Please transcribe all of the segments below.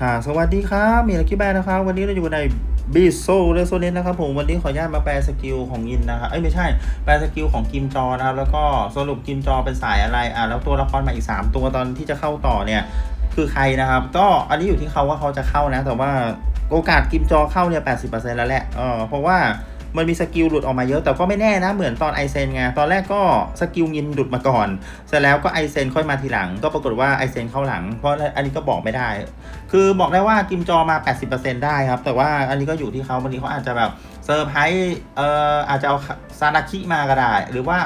ค่ะสวัสดีครับมีลักกี้แบนนะครับ วันนี้เราอยู่ในบีโซเรโซเนสนะครับผมวันนี้ขออนุญาตมาแปลสกิลของยินนะครับเอ้ยไม่ใช่ แปลสกิลของกิมจอนะครับแล้วก็สรุปกิมจอเป็นสายอะไรอะแล้วตัวละครใหม่อีก 3 ตัวตอนที่จะเข้าต่อเนี่ยคือใครนะครับ ก็อันนี้อยู่ที่เขาว่าเขาจะเข้านะ แต่ว่าโอกาสกิมจอเข้าเนี่ยแปแล้วแหละเออเพราะว่า มันมีสกิลหลุดออกมาเยอะแต่ก็ไม่แน่นะเหมือนตอนไอเซนไงตอนแรกก็สกิลยินหลุดมาก่อนเสร็จแล้วก็ไอเซนค่อยมาทีหลัง ก็ปรากฏว่าไอเซนเข้าหลัง เพราะอันนี้ก็บอกไม่ได้ คือบอกได้ว่ากิมจอมา 80%ได้ครับ แต่ว่าอันนี้ก็อยู่ที่เขาบางทีเขาอาจจะแบบเซอร์ไพรส์เอ่ออาจจะเอาซานาคิมาก็ได้ หรือว่า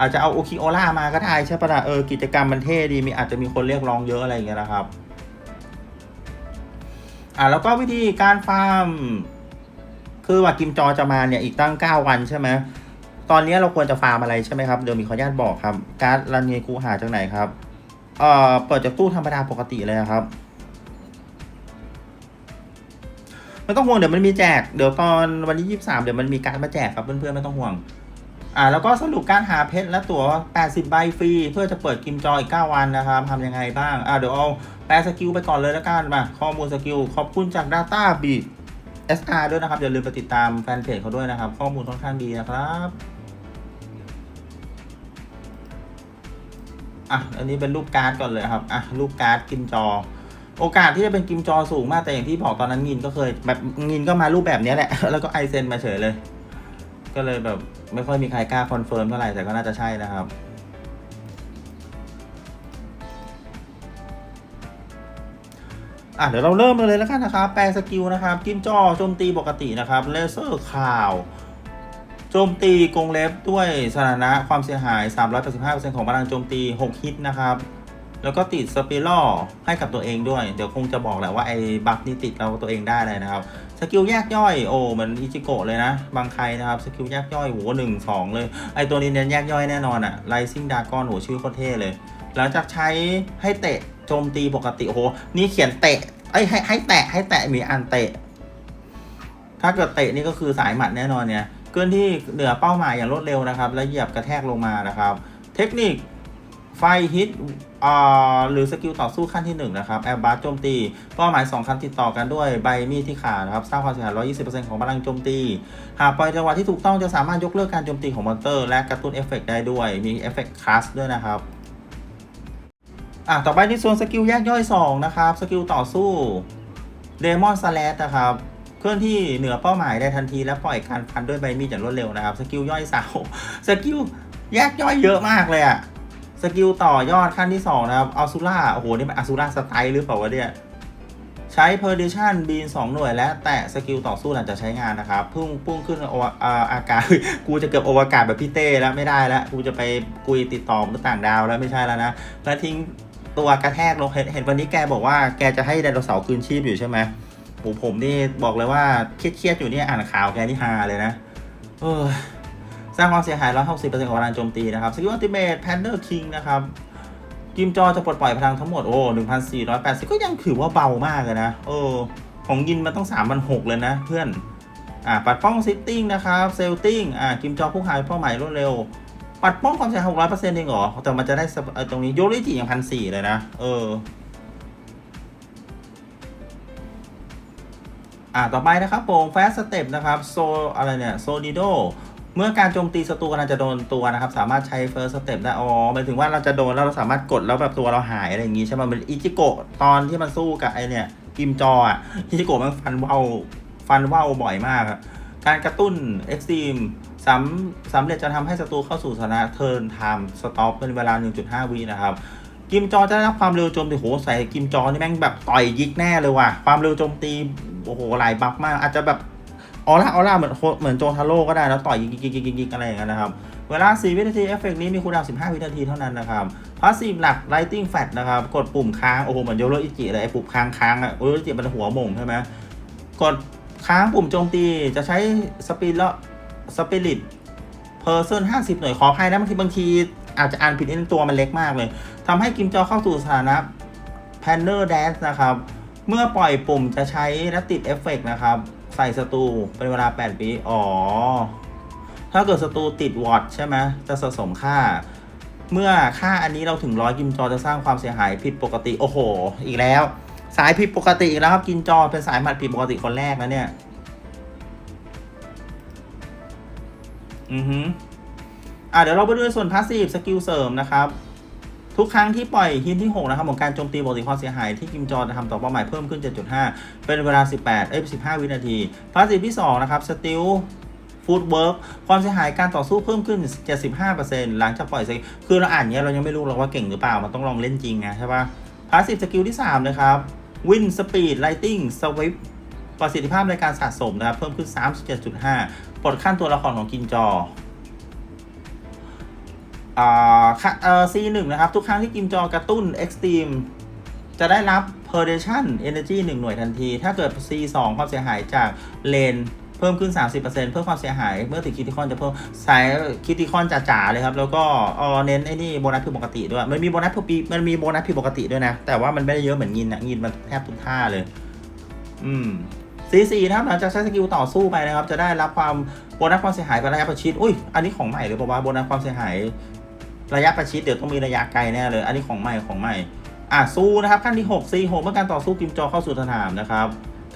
อาจจะเอาโอคิโอล่ามาก็ได้ใช่ปะล่ะเออกิจกรรมมันเท่ดีมีอาจจะมีคนเรียกร้องเยอะอะไรอย่างเงี้ยนะครับอ่าแล้วก็วิธีการฟาร์ม คือว่ากิมจอจะมาเนี่ยอีกตั้ง 9 วันใช่ไหมตอนนี้เราควรจะฟาร์มอะไรใช่ไหมครับ เดี๋ยวมีขออนุญาตบอกครับการ์ดรันเงกูหาจากไหนครับ เอ่อ เปิดจากตู้ธรรมดาปกติเลยครับไม่ต้องห่วงเดี๋ยวมันมีแจก เดี๋ยวตอนวันที่23เดี๋ยวมันมีการดมาแจกครับเพื่อนๆไม่ต้องห่วง อ่าแล้วก็สรุปการหาเพชรและตั๋ว80 ใบฟรีเพื่อจะเปิดกิมจออีก 9 วันนะครับทำยังไงบ้างอ่าเดี๋ยวเอาแปลสกิลไปก่อนเลยแล้วกันมาข้อมูลสกิลขอบคุณจาก Data b e a SR ด้วยนะครับอย่าลืมไปติดตามแฟนเพจเขาด้วยนะครับ ข้อมูลค่อนข้างดีนะครับอะอันนี้เป็นรูปการ์ดก่อนเลยครับอะรูปการ์ดกิมจอ โอกาสที่จะเป็นกิมจอสูงมากแต่อย่างที่บอกตอนนั้นงินก็เคย แบบงินก็มารูปแบบนี้แหละ แล้วก็ไอเซนมาเฉยเลย ก็เลยแบบไม่ค่อยมีใครกล้าคอนเฟิร์มเท่าไหร่แต่ก็น่าจะใช่นะครับ อะเดี๋ยวเราเริ่มเลยแล้วกันนะครับ แปลสกิลนะครับกิมจ่อโจมตีปกตินะครับเลเซอร์ข่าวโจมตีกรงเล็บด้วยสถานะความเสียหาย 385%ของพลังโจมตี 6 ฮิตนะครับ แล้วก็ติดสปิลอให้กับตัวเองด้วย เดี๋ยวคงจะบอกแหละว่าไอ้บัฟนี่ติดเราตัวเองได้เลยนะครับ สกิลแยกย่อย โอ้เหมือนอิจิโกะเลยนะ บางใครนะครับ สกิลแยกย่อยโหหนึ่งสองเลย ไอ้ตัวนี้เน้นแยกย่อยแน่นอนอะไ i ซิ n งดากอนโหชื่อโคตรเท่เลย หลังจากใช้ให้เตะโจมตีปกติโอ้โหนี่เขียนเตะ ไอยให้ให้แตะให้แตะมีอันเตะ ถ้าเกิดเตะนี่ก็คือสายหมัดแน่นอนเนี่ยเคลื่อนที่เหนือเป้าหมายอย่างรวดเร็วนะครับ และเหยียบกระแทกลงมานะครับ เทคนิคไฟฮิตอ่าหรือสกิลต่อสู้ขั้นที่ 1 นะครับ แอร์บัสโจมตี เป้าหมาย 2 ครั้งติดต่อกันด้วยใบมีดที่ขานะครับสร้างความเสียหาย 120%ของพลังโจมตี หากปล่อยจังหวะที่ถูกต้องจะสามารถยกเลิกการโจมตีของมอนเตอร์ และกระตุ้นเอฟเฟกต์ได้ด้วย มีเอฟเฟกต์คลาสด้วยนะครับ อะต่อไปในส่วนสกิลแยกย่อย 2 นะครับ สกิลต่อสู้เดมอนสแลดนะครับ เคลื่อนที่เหนือเป้าหมายได้ทันทีและปล่อยการฟันด้วยใบมีดอย่างรวดเร็วนะครับ สกิลย่อยสาสกิลแยกย่อยเยอะมากเลยอะสกิลต่อยอดขั้นที่ 2 นะครับอัลซูล่าโอ้โห นี่มันอัลซูล่าสไตล์หรือเปล่าวะเนี่ย ใช้ Perdition บีน2หน่วยและแตะสกิลต่อสู้หลังจากใช้งานนะครับ พุ่งพุ่งขึ้นอวอ่าอากาศ กูจะเกือบอวกาศแบบพี่เต้แล้วไม่ได้แล้ว กูจะไปกุยติดต่อมต่างดาวแล้วไม่ใช่แล้วนะแล้วทิ้ง ตัวกระแทกลงเห็นเห็นวันนี้แกบอกว่าแกจะให้ไดโนเสาร์คืนชีพอยู่ใช่ไหมโหผมนี่บอกเลยว่าเครียดๆอยู่เนี่ยอ่านข่าวแกนี่ฮาเลยนะเออสร้างความเสียหาย 160%ของพลังโจมตีนะครับสกิลอัลติเมทแพนเดอร์คิงนะครับกิมจอจะปลดปล่อยพลังทั้งหมด โอ้1,480 ก็ยังถือว่าเบามากเลยนะเออของยินมันต้อง3,600เลยนะ เพื่อน อ่าปัดป้องซิตติ้งนะครับ เซลติ้งอ่ากิมจอผู้หายเป้าหมายรวดเร็ว ปัดป้องความเสียหาย600%เองเหรอ แต่มันจะได้ตรงนี้โยริจิอย่างพันสี่เลยนะ เออ อ่าต่อไปนะครับโปรงแฟสสเต็ปนะครับ โซอะไรเนี่ยโซดิโดเมื่อการโจมตีศัตรูกำลังจะโดนตัวนะครับ สามารถใช้เฟิร์สสเต็ปได้ อ๋อหมายถึงว่าเราจะโดนแล้วเราสามารถกดแล้วแบบตัวเราหายอะไรอย่างงี้ใช่ไหมเหมือนอิจิโกะตอนที่มันสู้กับไอเนี่ยกิมจออะอิจิโกะมันฟันว่าวฟันว่าวบ่อยมากอะการกระตุ้นเอ็กซ์ตรีม สำสำเร็จจะทำให้ศัตรูเข้าสู่สถานะเทิร์นไทม์สต็อปเป็นเวลา 1.5 วินะครับ กิมจอจะได้รับความเร็วโจมตีโหใส่กิมจอนี่แม่งแบบต่อยยิกแน่เลยว่ะ ความเร็วโจมตีโอ้โหหลายบัฟมาก อาจจะแบบออร่าออร่าเหมือนเหมือนโจทาโร่ก็ได้แล้วต่อยยิกยิกยิกยิกอะไรอย่างเงี้ยนะครับ เวลา 4 วินาทีเอฟเฟกต์นี้มีคูลดาวน์15 วินาทีเท่านั้นนะครับพาสซีฟหลัก Lighting Fat นะครับ กดปุ่มค้างโอ้โหเหมือนโยโรอิจิเลยไอ้ปุ่มค้างค้างอะโยโรอิจิมันหัวหม่งใช่ไหมกดค้างปุ่มโจมตีจะใช้สปีดแล้ว สปิริตเพอร์เซน50หน่วยขออภัยนะบางทีบางที อาจจะอ่านผิดนิดนึงตัวมันเล็กมากเลยทำให้กิมจอเข้าสู่สถานะ p a n n e r Dance นะครับ เมื่อปล่อยปุ่มจะใช้และติดเอฟเฟกต์นะครับ ใส่ศัตรูเป็นเวลา8ปีอ๋อ ถ้าเกิดศัตรูติดวอตใช่ไหมจะสะสมค่า เมื่อค่าอันนี้เราถึงร้อยกิมจอจะสร้างความเสียหายผิดปกติโอ้โห อีกแล้ว สายผิดปกติอีกแล้วครับกินจอเป็นสายหมัดผิดปกติคนแรกนะเนี่ย อือฮึอะเดี๋ยวเราไปดูในส่วนพาสซีฟสกิลเสริมนะครับทุกครั้งที่ปล่อยฮินที่ 6 นะครับของการโจมตีปกติความเสียหายที่กิมจอจะทำต่อเป้าหมายเพิ่มขึ้น 7.5 เป็นเวลา 18 เอ้ย 15 วินาทีพาสซีฟที่ 2 นะครับสติลฟูดเวิร์กความเสียหายการต่อสู้เพิ่มขึ้น 75%หลังจากปล่อยสกิลคือเราอ่านเนี้ยเรายังไม่รู้หรอกว่าเก่งหรือเปล่า มันต้องลองเล่นจริงไงใช่ปะพาสซีฟสกิลที่ 3 นะครับวินสปีดไลติงสวิปประสิทธิภาพในการสะสมนะครับเพิ่มขึ้น 37.5 ปลดขั้นตัวละครของกินจออ่าค่ะเอ่อ C1 นะครับ ทุกครั้งที่กิมจอกระตุ้น Extreme จะได้รับ Predation Energy 1 หน่วยทันที ถ้าเกิด C2 ความเสียหายจากเลนเพิ่มขึ้น 30%เพิ่มความเสียหาย เมื่อถึงคิติคอนจะเพิ่มสายคิติคอนจ๋าๆเลยครับ แล้วก็เออเน้นไอ้นี่โบนัสผิดปกติด้วย มันมีโบนัสผิดมันมีโบนัสผิดปกติด้วยนะ แต่ว่ามันไม่ได้เยอะเหมือนยินนะยินมันแทบทุกท่าเลย อืม C4 นะครับหลังจากใช้สกิลต่อสู้ไปนะครับ จะได้รับความโบนัสความเสียหายไประยะประชิด อุ้ย อันนี้ของใหม่หรือเปล่าวะโบนัสความเสียหาย ระยะประชิดเดี๋ยวต้องมีระยะไกลแน่เลย อันนี้ของใหม่ของใหม่ อะสู้นะครับขั้นที่6 C6 เมื่อการต่อสู้กิมจอเข้าสู่สนามนะครับ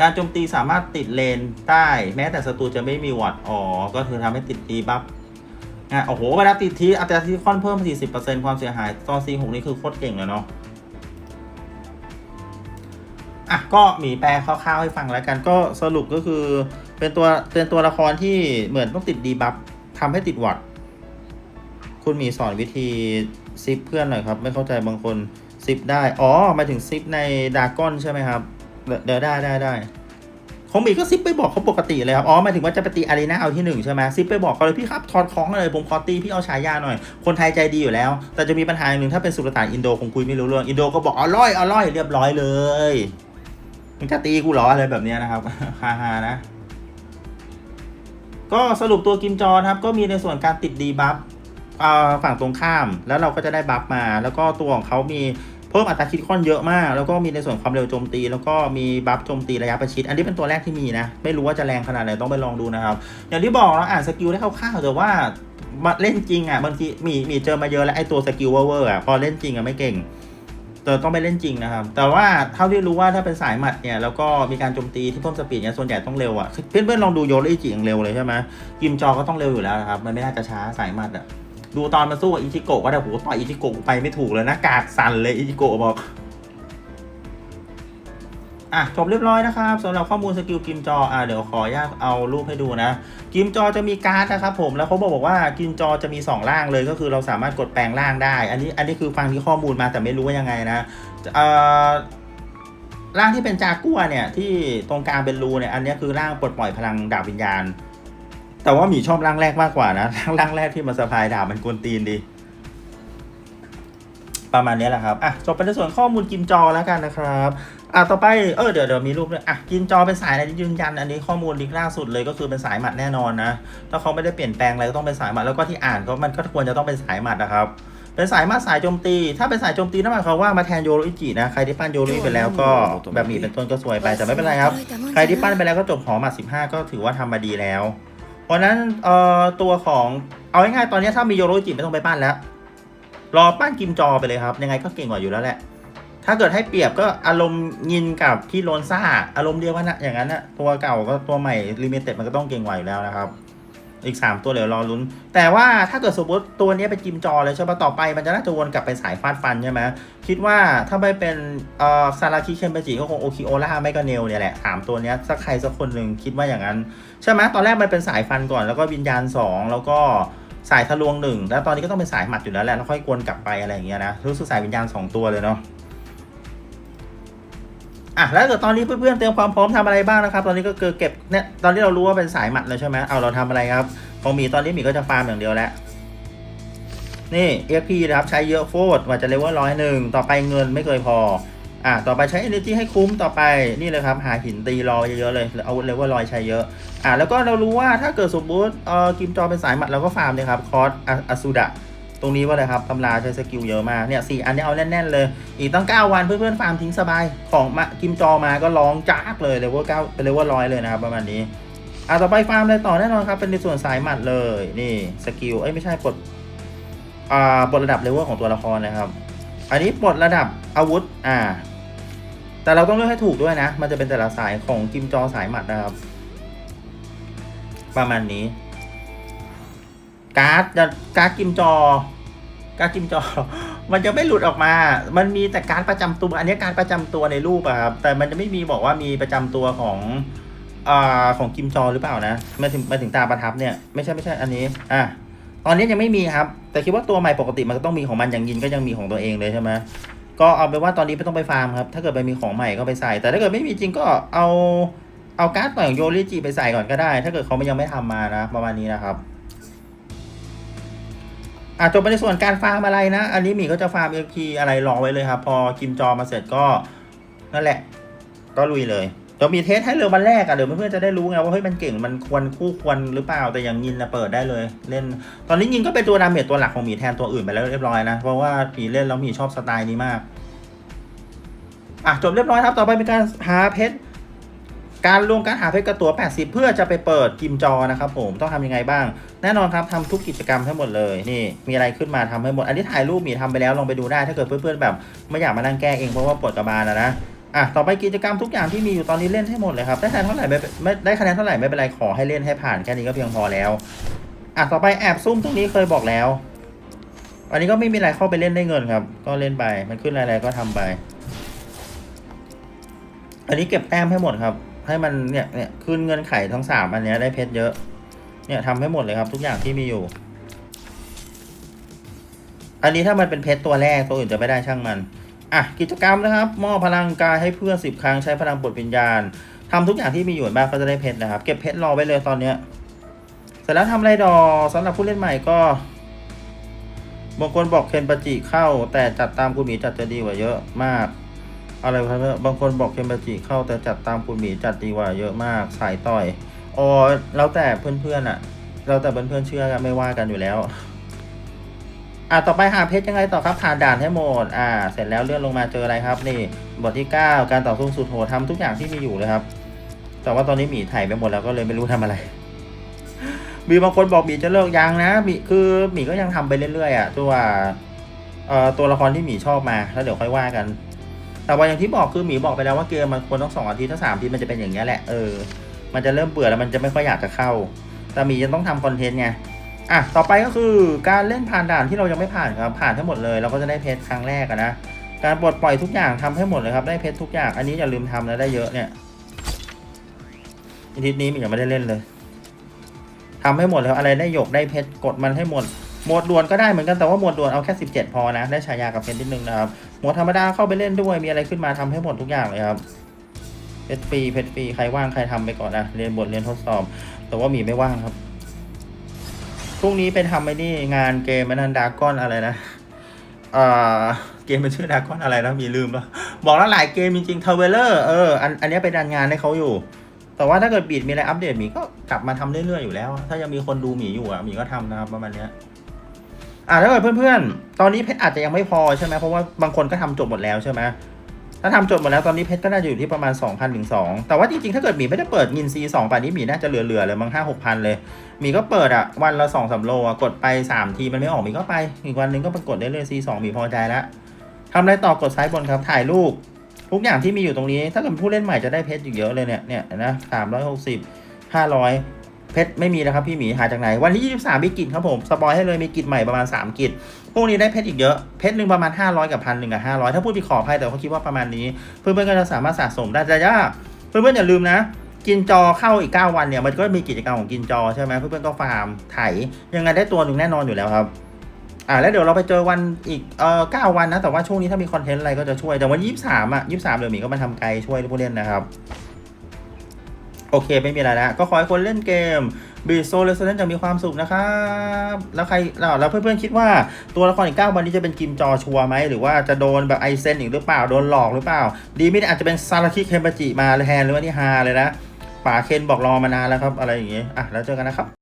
การโจมตีสามารถติดเลนได้แม้แต่ศัตรูจะไม่มีวัดอ๋อ ก็คือทำให้ติดตีบัฟอะโอ้โหเวลาติดทีอัตราที่ค่อนเพิ่ม 40%ความเสียหายตอน C6 นี่คือโคตรเก่งเลยเนาะ อะก็หมีแปลคร่าวๆให้ฟังแล้วกันก็สรุปก็คือ เป็นตัวเป็นตัวละครที่เหมือนต้องติดดีบัฟทำให้ติดวัดคุณหมีสอนวิธีซิปเพื่อนหน่อยครับ ไม่เข้าใจบางคนซิปได้ อ๋อมาถึงซิปในดากอนใช่ไหมครับ เดี๋ยวได้ได้ได้ของหมีก็ซิปไปบอกเขาปกติเลยครับ อ๋อหมายถึงว่าจะไปตีอารีนาเอาที่หนึ่งใช่ไหมซิปไปบอกเขาเลยพี่ครับถอดของเลยผมขอตีพี่เอาฉายาหน่อย คนไทยใจดีอยู่แล้ว แต่จะมีปัญหาอย่างหนึ่งถ้าเป็นสุลต่านอินโดคงคุยไม่รู้เรื่อง อินโดก็บอกอร่อยอร่อยเรียบร้อยเลย มึงจะตีกูเหรออะไรแบบนี้นะครับฮาฮานะ ก็สรุปตัวกิมจอนะครับ ก็มีในส่วนการติดดีบัฟอ่าฝั่งตรงข้ามแล้วเราก็จะได้บัฟมา แล้วก็ตัวของเขามีเพิ่มอัตราคิดค่อนเยอะมาก แล้วก็มีในส่วนความเร็วโจมตี แล้วก็มีบัฟโจมตีระยะประชิด อันนี้เป็นตัวแรกที่มีนะ ไม่รู้ว่าจะแรงขนาดไหนต้องไปลองดูนะครับ อย่างที่บอกเราอ่านสกิลได้คร่าวๆแต่ว่ามาเล่นจริงอะบางทีมีมีเจอมาเยอะแล้วไอ้ตัวสกิลเวอร์อะพอเล่นจริงอะไม่เก่ง แต่ต้องไปเล่นจริงนะครับ แต่ว่าเท่าที่รู้ว่าถ้าเป็นสายหมัดเนี่ย แล้วก็มีการโจมตีที่เพิ่มสปีดเนี่ยส่วนใหญ่ต้องเร็วอะ่ะเพื่อนๆลองดูโยโรอิจิอย่างเร็วเลยใช่ไหมกิมจอก็ต้องเร็วอยู่แล้วนะครับ มันไม่น่าจะช้าสายหมัดอะ่ะดูตอนมาสู้กับอิจิโกะก็ได้โหต่อยอิจิโกะไปไม่ถูกเลยนะกาดสั่นเลยอิจิโกะบอก อะจบเรียบร้อยนะครับสำหรับข้อมูลสกิลกิมจออะเดี๋ยวขออนุญาตเอารูปให้ดูนะกิมจอจะมีการ์ดนะครับผมแล้วเขาบอกว่ากิมจอจะมี 2 ร่างเลยก็คือเราสามารถกดแปลงร่างได้ อันนี้อันนี้คือฟังที่ข้อมูลมาแต่ไม่รู้ว่ายังไงนะเอ่อร่างที่เป็นจากัวเนี่ยที่ตรงกลางเป็นรูเนี่ยอันนี้คือร่างปลดปล่อยพลังดาบวิญญาณ แต่ว่าหมีชอบร่างแรกมากกว่านะร่างแรกที่มันสะพายดาบมันกวนตีนดี ประมาณนี้แหละครับ อะ จบไปในส่วนข้อมูลกิมจอแล้วกันนะครับ อะ ต่อไป เออ เดี๋ยวเดี๋ยวมีรูปด้วย อะ กิมจอเป็นสายอะไรที่ยืนยัน อันนี้ข้อมูลลิกล่าสุดเลยก็คือเป็นสายหมัดแน่นอนนะ ถ้าเขาไม่ได้เปลี่ยนแปลงอะไรก็ต้องเป็นสายหมัด แล้วก็ที่อ่านก็มันก็ควรจะต้องเป็นสายหมัดนะครับ เป็นสายมัดสายโจมตี ถ้าเป็นสายโจมตีนั่นหมายความว่ามาแทนโยโรอิจินะ ใครที่ปั้นโยโรอิไปแล้วก็แบบหมีเป็นต้นก็สวยไป แต่ไม่เป็นไรครับ ใครที่ปั้นไปแล้วก็จบหอหมัด15 ก็ถือว่าทำมาดีแล้ว เพราะฉะนั้น เอ่อ ตัวของ เอาง่ายๆ ตอนนี้ถ้ามีโยโรอิจิไม่ต้องไปปั้นแล้ว รอปั้นกิมจอไปเลยครับ ยังไงก็เก่งกว่าอยู่แล้วแหละ ถ้าเกิดให้เปรียบก็อารมณ์ยินกับที่โลนซ่า อารมณ์เดียวกันนะอย่างนั้นนะตัวเก่าก็ตัวใหม่ลิมิเต็ดมันก็ต้องเก่งกว่าอยู่แล้วนะครับ อีก 3 ตัวเดี๋ยวรอลุ้น แต่ว่าถ้าเกิดสมมติตัวนี้เป็นกิมจอเลยใช่ปะต่อไปมันจะน่าจะวนกลับไปสายฟาดฟันใช่ไหมคิดว่าถ้าไม่เป็นเอ่อซาราคิเคนเบจิก็คงโอคิโอล่าไม่ก็เนลเนี่ยแหละสามตัวนี้สักใครสักคนหนึ่งคิดว่าอย่างนั้นใช่ไหมตอนแรกมันเป็นสายฟันก่อนแล้วก็วิญญาณ 2 แล้วก็ สายทะลวงหนึ่งแล้วตอนนี้ก็ต้องเป็นสายหมัดอยู่แล้วแหละแล้วค่อยกวนกลับไปอะไรอย่างเงี้ยนะรู้สึกสายวิญญาณ2ตัวเลยเนาะอะแล้วเกิดตอนนี้เพื่อนๆเตรียมความพร้อมทำอะไรบ้างนะครับ ตอนนี้ก็คือเก็บเนี่ยตอนที่เรารู้ว่าเป็นสายหมัดเลยใช่ไหมเอาเราทำอะไรครับของหมีตอนนี้หมีก็จะฟาร์มอย่างเดียวแล้วนี่ EXP นะครับใช้เยอะโฟดกว่าจะเลเวลร้อยหนึ่งต่อไปเงินไม่เคยพอ อะต่อไปใช้ energy ให้คุ้มต่อไปนี่เลยครับ หาหินตีรอเยอะๆเลยเอาเลเวลลอยใช้เยอะ อะแล้วก็เรารู้ว่าถ้าเกิดสมมติเอ่อกิมจอเป็นสายหมัดเราก็ฟาร์มเลยครับคอร์สอสุดะตรงนี้ว่าเลยครับตำราใช้สกิลเยอะมากเนี่ยสี่อันนี้เอาแน่นๆเลย อีกตั้ง 9 วันเพื่อนๆฟาร์มทิ้งสบายของมากิมจอมาก็ร้องจากเลยเลเวลเก้าเป็นเลเวลร้อยเลยนะครับประมาณนี้อะต่อไปฟาร์มเลยต่อแน่นอนครับเป็นในส่วนสายหมัดเลยนี่สกิลเอ้ยไม่ใช่ปลดอ่าปลดระดับเลเวลของตัวละครนะครับ อันนี้ปลดระดับอาวุธอ่า แต่เราต้องเลือกให้ถูกด้วยนะ มันจะเป็นแต่ละสายของกิมจอสายหมัดนะครับ ประมาณนี้ การ์ดจะการ์ดกิมจอ การ์ดกิมจอ มันจะไม่หลุดออกมา มันมีแต่การ์ดประจำตัว อันนี้การ์ดประจำตัวในรูปอะครับ แต่มันจะไม่มีบอกว่ามีประจำตัวของอของกิมจอหรือเปล่านะมาถึงมาถึงตาประทับเนี่ย ไม่ใช่ไม่ใช่อันนี้ อะ ตอนนี้ยังไม่มีครับ แต่คิดว่าตัวใหม่ปกติมันก็ต้องมีของมันอย่างยินก็ยังมีของตัวเองเลยใช่ไหม ก็เอาเป็นว่าตอนนี้ไม่ต้องไปฟาร์มครับ ถ้าเกิดไปมีของใหม่ก็ไปใส่ แต่ถ้าเกิดไม่มีจริงก็เอาเอาการ์ดต่อยของโยริจิไปใส่ก่อนก็ได้ ถ้าเกิดเขายังไม่ทำมานะ ประมาณนี้นะครับอาจจะไปในส่วนการฟาร์มอะไรนะ อันนี้หมีก็จะฟาร์มเอ็กอะไรรอไว้เลยครับ พอกิมจอมาเสร็จก็นั่นแหละ ก็ลุยเลย เดี๋ยวมีเทสให้เลยวันแรกอะเดี๋ยวเพื่อนๆจะได้รู้ไงว่าเฮ้ยมันเก่งมันควรคู่ควรหรือเปล่าแต่อย่างยินนะเปิดได้เลย เล่น ตอนนี้ยินก็เป็นตัวดาเมจตัวหลักของหมีแทนตัวอื่นไปแล้วเรียบร้อยนะ เพราะว่าหมีเล่นแล้วหมีชอบสไตล์นี้มากอะจบเรียบร้อยครับต่อไปเป็นการหาเพชรการลงการหาเพชรกระตัว 80 เพื่อจะไปเปิดกิมจอนะครับผมต้องทำยังไงบ้าง แน่นอนครับทำทุกกิจกรรมให้หมดเลยนี่ มีอะไรขึ้นมาทำให้หมด อันนี้ถ่ายรูปมีทำไปแล้วลองไปดูได้ถ้าเกิดเพื่อนๆแบบ ไม่อยากมานั่งแก้เองเพราะว่าปวดกระบาลนะนะ อะต่อไปกิจกรรมทุกอย่างที่มีอยู่ตอนนี้เล่นให้หมดเลยครับ ได้คะแนนเท่าไหร่ไม่ไม่ได้คะแนนเท่าไหร่ไม่เป็นไรขอให้เล่นให้ผ่านแค่นี้ก็เพียงพอแล้วอะต่อไปแอบซุ่มตรงนี้เคยบอกแล้ว อันนี้ก็ไม่มีอะไรเข้าไปเล่นได้เงินครับ ก็เล่นไปมันขึ้นอะไรก็ทำไป อันนี้เก็บแต้มให้หมดครับ ให้มันเนี่ยเนี่ยขึ้นเงินไขทั้งสามอันนี้ได้เพชรเยอะ เนี่ยทำให้หมดเลยครับทุกอย่างที่มีอยู่ อันนี้ถ้ามันเป็นเพชรตัวแรกตัวอื่นจะไม่ได้ช่างมัน อะกิจกรรมนะครับ มอบพลังกายให้เพื่อนสิบครั้งใช้พลังบทวิญญาณทำทุกอย่างที่มีอยู่บ้างก็จะได้เพชรนะครับ เก็บเพชรรอไว้เลยตอนเนี้ยเสร็จแล้วทำไรดอสำหรับผู้เล่นใหม่ก็บางคนบอกเคนปาจิเข้า แต่จัดตามคุณหมีจัดจะดีกว่าเยอะมาก อะไรครับบางคนบอกเคนปาจิเข้าแต่จัดตามคุณหมีจัดดีกว่าเยอะมากสายต่อยอ๋อแล้วแต่เพื่อนๆอะแล้วแต่เพื่อนๆเชื่อกันไม่ว่ากันอยู่แล้ว อะต่อไปหาเพชรยังไงต่อครับผ่านด่านให้หมดอ่า เสร็จแล้วเลื่อนลงมาเจออะไรครับนี่ บทที่ 9 การต่อสู้สุดโหดทำทุกอย่างที่มีอยู่เลยครับ แต่ว่าตอนนี้หมีถ่ายไปหมดแล้วก็เลยไม่รู้ทำอะไร มีบางคนบอกหมีจะเลิกยังนะหมีคือหมีก็ยังทำไปเรื่อยๆอะตัวเอ่อตัวละครที่หมีชอบมาแล้วเดี๋ยวค่อยว่ากัน แต่ว่าอย่างที่บอกคือหมีบอกไปแล้วว่าเกมมันควรต้องสองอาทิตย์ถ้าสามอาทิตย์มันจะเป็นอย่างนี้แหละเออมันจะเริ่มเบื่อแล้วมันจะไม่ค่อยอยากจะเข้า แต่หมียังต้องทำคอนเทนต์ไง อะ ต่อไปก็คือการเล่นผ่านด่านที่เรายังไม่ผ่านครับ ผ่านทั้งหมดเลยเราก็จะได้เพชรครั้งแรกนะ การปลดปล่อยทุกอย่างทำให้หมดเลยครับ ได้เพชรทุกอย่าง อันนี้อย่าลืมทำนะได้เยอะเนี่ยอาทิตย์นี้มันยังไม่ได้เล่นเลยทำให้หมดแล้วอะไรได้หยกได้เพชรกดมันให้หมดหมดด่วนก็ได้เหมือนกันแต่ว่าหมดด่วนเอาแค่ 17 พอนะ ได้ฉายากับเพชรนิดนึงนะครับ หมดธรรมดาเข้าไปเล่นด้วยมีอะไรขึ้นมาทำให้หมดทุกอย่างเลยครับเพชรฟรีเพชรฟรีใครว่างใครทำไปก่อนนะเรียนบทเรียนทดสอบ แต่ว่ามีไม่ว่างครับ พรุ่งนี้ไปทำไอ้นี่งานเกมมันนันดาก้อนอะไรนะ เอ่อ เกมมันชื่อดาก้อนอะไรนะมีลืมแล้ว บอกแล้วหลายเกมจริงๆเทเวลเลอร์เอออันอันนี้ไปดันงานให้เขาอยู่ แต่ว่าถ้าเกิดบีดมีอะไรอัปเดตหมีก็กลับมาทำเรื่อยๆอยู่แล้ว ถ้ายังมีคนดูหมีอยู่อะหมีก็ทำนะครับประมาณเนี้ยอ่าถ้าเกิดเพื่อนๆ ตอนนี้เพชรอาจจะยังไม่พอใช่ไหมเพราะว่าบางคนก็ทำจบหมดแล้วใช่ไหม ถ้าทำจบหมดแล้วตอนนี้เพชรก็น่าจะอยู่ที่ประมาณ 2,000ถึง2แต่ว่าจริงๆ ถ้าเกิดหมีไม่ได้เปิดงินซีสองป่านนี้หมีน่าจะเหลือๆเลยมั้งห้าหกพันเลยหมีก็เปิดอะวันละสองสามโลอะกดไปสามทีมันไม่ออกหมีก็ไป อีกวันหนึงก็ไปกดได้เลยซีสองหมีพอใจแล้วทำอะไรต่อกดซ้ายบนครับถ่ายรูปทุกอย่างที่มีอยู่ตรงนี้ ถ้าเกิดผู้เล่นใหม่จะได้เพชรอยู่เยอะเลยเนี่ยเนี่ยนะสามร้อยหกสิบห้าร้อย เพชรไม่มีนะครับพี่หมีหาจากไหน วันที่ 23มีกิจครับผมสปอยให้เลยมีกิจใหม่ประมาณ 3 กิจพวกนี้ได้เพชรอีกเยอะเพชรหนึ่งประมาณ 500 กับพันหนึ่งกับ500 ถ้าพูดผิดขออภัยแต่เขาคิดว่าประมาณนี้ เพื่อนๆก็จะสามารถสะสมได้แต่ย่าเพื่อนๆอย่าลืมนะกินจอเข้าอีก 9 วันเนี่ยมันก็มีกิจกรรมของกินจอใช่ไหมเพื่อนๆก็ฟาร์มไถยังไงได้ตัวหนึ่งแน่นอนอยู่แล้วครับอ่าแล้วเดี๋ยวเราไปเจอวันอีกเอ่อเก้าวันนะแต่ว่าช่วงนี้ถ้ามีคอนเทนต์อะไรก็จะช่วยแต่วันยี่สามอะยี่สามเดี๋ยวหมีก็มาทำไกด์ช่วยผู้เล่นนะครับ โอเคไม่มีอะไรแล้ว ก็ขอให้คนเล่นเกมบีโซเลสเซนจะมีความสุขนะครับ แล้วใครแล้วเพื่อนๆคิดว่าตัวละครอีก9วันนี้จะเป็นกิมจอชัวร์ไหม หรือว่าจะโดนแบบไอเซนอีกหรือเปล่า โดนหลอกหรือเปล่า ดีไม่ได้อาจจะเป็นซาราคิเคมบาจิมาแทนหรือว่านี่ฮาเลยนะป๋าเคนบอกรอมานานแล้วครับอะไรอย่างงี้อะแล้วเจอกันนะครับ